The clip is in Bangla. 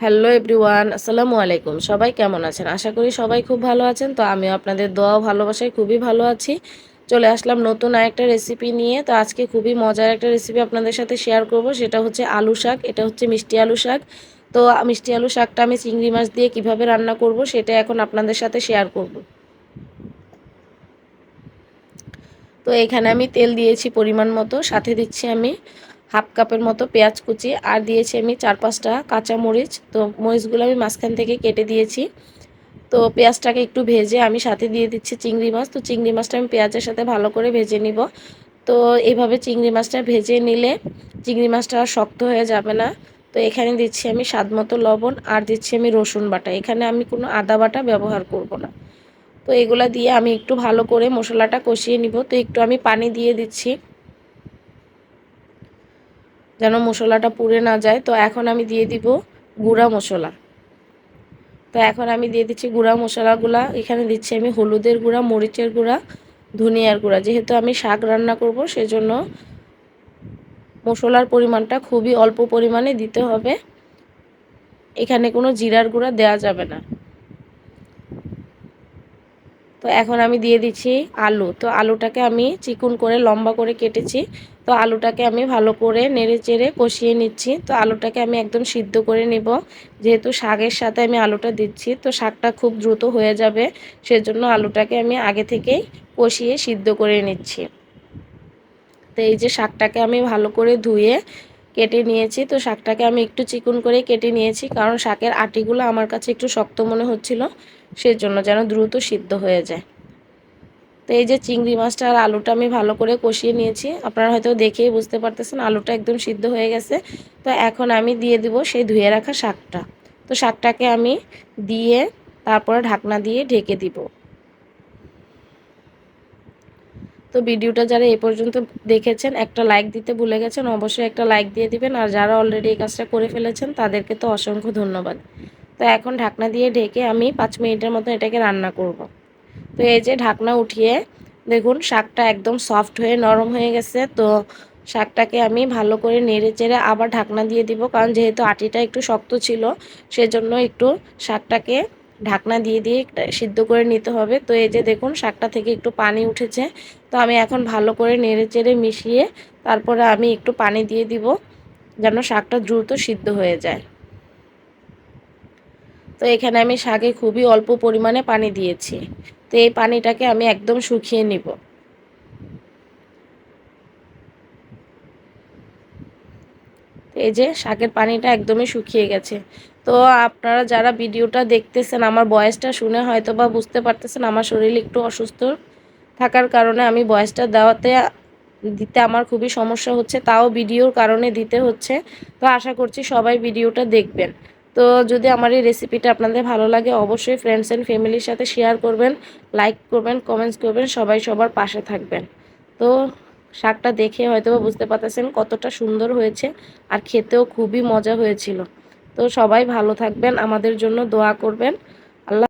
হ্যালো এভরিওয়ান, আসসালামু আলাইকুম। সবাই কেমন আছেন? আশা করি সবাই খুব ভালো আছেন। তো আমিও আপনাদের দোয়া ভালোবাসায় খুবই ভালো আছি। চলে আসলাম নতুন আরেকটা রেসিপি নিয়ে। তো আজকে খুবই মজার একটা রেসিপি আপনাদের সাথে শেয়ার করব। সেটা হচ্ছে আলু শাক। এটা হচ্ছে মিষ্টি আলু শাক। তো মিষ্টি আলু শাকটা আমি চিংড়ি মাছ দিয়ে কীভাবে রান্না করব, সেটা এখন আপনাদের সাথে শেয়ার করব। তো এখানে আমি তেল দিয়েছি পরিমাণ মতো। সাথে দিচ্ছি আমি হাফ কাপের মতো পেঁয়াজ কুচি, আর দিয়েছি আমি চার পাঁচটা কাঁচা মরিচ। তো মরিচগুলো আমি মাঝখান থেকে কেটে দিয়েছি। তো পেঁয়াজটাকে একটু ভেজে আমি সাথে দিয়ে দিচ্ছি চিংড়ি মাছ। তো চিংড়ি মাছটা আমি পেঁয়াজের সাথে ভালো করে ভেজে নিব। তো এইভাবে চিংড়ি মাছটা ভেজে নিলে চিংড়ি মাছটা শক্ত হয়ে যাবে না। তো এখানে দিচ্ছি আমি স্বাদ মতো লবণ, আর দিচ্ছি আমি রসুন বাটা। এখানে আমি কোনো আদা বাটা ব্যবহার করব না। তো এগুলা দিয়ে আমি একটু ভালো করে মশলাটা কষিয়ে নিব। তো একটু আমি পানি দিয়ে দিচ্ছি। যেন মশলাটা পুড়ে না যায়। তো এখন আমি দিয়ে দিব গুঁড়া মশলা। তো এখন আমি দিয়ে দিচ্ছি গুঁড়া মশলাগুলা। এখানে দিচ্ছি আমি হলুদের গুঁড়া, মরিচের গুঁড়া, ধনিয়ার গুঁড়া। যেহেতু আমি শাক রান্না করব, সেজন্য মশলার পরিমাণটা খুবই অল্প পরিমাণে দিতে হবে। এখানে কোনো জিরার গুঁড়া দেওয়া যাবে না। তো এখন আমি দিয়ে দিচ্ছি আলু। তো আলুটাকে আমি চিকুন করে, লম্বা করে কেটেছি। তো আলুটাকে আমি ভালো করে নেড়ে চেড়ে কষিয়ে নিচ্ছি। তো আলুটাকে আমি একদম সিদ্ধ করে নেব। যেহেতু শাকের সাথে আমি আলুটা দিচ্ছি, তো শাকটা খুব দ্রুত হয়ে যাবে। সেজন্য আলুটাকে আমি আগে থেকেই কষিয়ে সিদ্ধ করে নিচ্ছি। তো এই যে শাকটাকে আমি ভালো করে ধুয়ে কেটে নিয়েছি, তো শাকটাকে আমি একটু চিকুন করে কেটে নিয়েছি, কারণ শাকের আটিগুলো আমার কাছে একটু শক্ত মনে হচ্ছিল, সেজন্য যেন দ্রুত সিদ্ধ হয়ে যায়। তো এই যে চিংড়ি মাছটা আর আলুটা আমি ভালো করে কষিয়ে নিয়েছি। আপনারা হয়তো দেখেই বুঝতে পারতেছেন, আলুটা একদম সিদ্ধ হয়ে গেছে। তো এখন আমি দিয়ে দিব সেই ধুয়ে রাখা শাকটা। তো শাকটাকে আমি দিয়ে তারপরে ঢাকনা দিয়ে ঢেকে দিব। তো ভিডিওটা যারা এ পর্যন্ত দেখেছেন, একটা লাইক দিতে ভুলে গেছেন, অবশ্যই একটা লাইক দিয়ে দিবেন। আর যারা অলরেডি এই কাজটা করে ফেলেছেন, তাদেরকে তো অসংখ্য ধন্যবাদ। তো এখন ঢাকনা দিয়ে ঢেকে আমি পাঁচ মিনিটের মতো এটাকে রান্না করব। তো এই যে ঢাকনা উঠিয়ে দেখুন, শাকটা একদম সফট হয়ে নরম হয়ে গেছে। তো শাকটাকে আমি ভালো করে নেড়ে চেড়ে আবার ঢাকনা দিয়ে দিব, কারণ যেহেতু আটিটা একটু শক্ত ছিল, সেজন্য একটু শাকটাকে ঢাকনা দিয়ে দিয়ে সিদ্ধ করে নিতে হবে। তো এই যে দেখুন, শাকটা থেকে একটু পানি উঠেছে। তো আমি এখন ভালো করে নেড়ে চেড়ে মিশিয়ে তারপরে আমি একটু পানি দিয়ে দিব, যেন শাকটা দ্রুত সিদ্ধ হয়ে যায়। তো এখানে আমি শাকে খুবই অল্প পরিমাণে পানি দিয়েছি। তো এই পানিটাকে আমি একদম শুকিয়ে নিব। এই যে শাকের পানিটা একদমই শুকিয়ে গেছে। তো আপনারা যারা ভিডিওটা দেখতেছেন, আমার বয়সটা শুনে হয়তো বা বুঝতে পারতেছেন, আমার শরীর একটু অসুস্থ থাকার কারণে আমি বয়সটা দেওয়াতে, দিতে আমার খুবই সমস্যা হচ্ছে, তাও ভিডিওর কারণে দিতে হচ্ছে। তো আশা করছি সবাই ভিডিওটা দেখবেন। তো যদি আমার এই রেসিপিটা আপনাদের ভালো লাগে, অবশ্যই ফ্রেন্ডস অ্যান্ড ফ্যামিলির সাথে শেয়ার করবেন লাইক করবেন কমেন্টস করবেন, সবাই সবার পাশে থাকবেন। তো শাকটা দেখে হয়তো বুঝতে পারতেছেন কতটা সুন্দর হয়েছে আর খেতেও খুবই মজা হয়েছিল। তো সবাই ভালো থাকবেন, আমাদের জন্য দোয়া করবেন।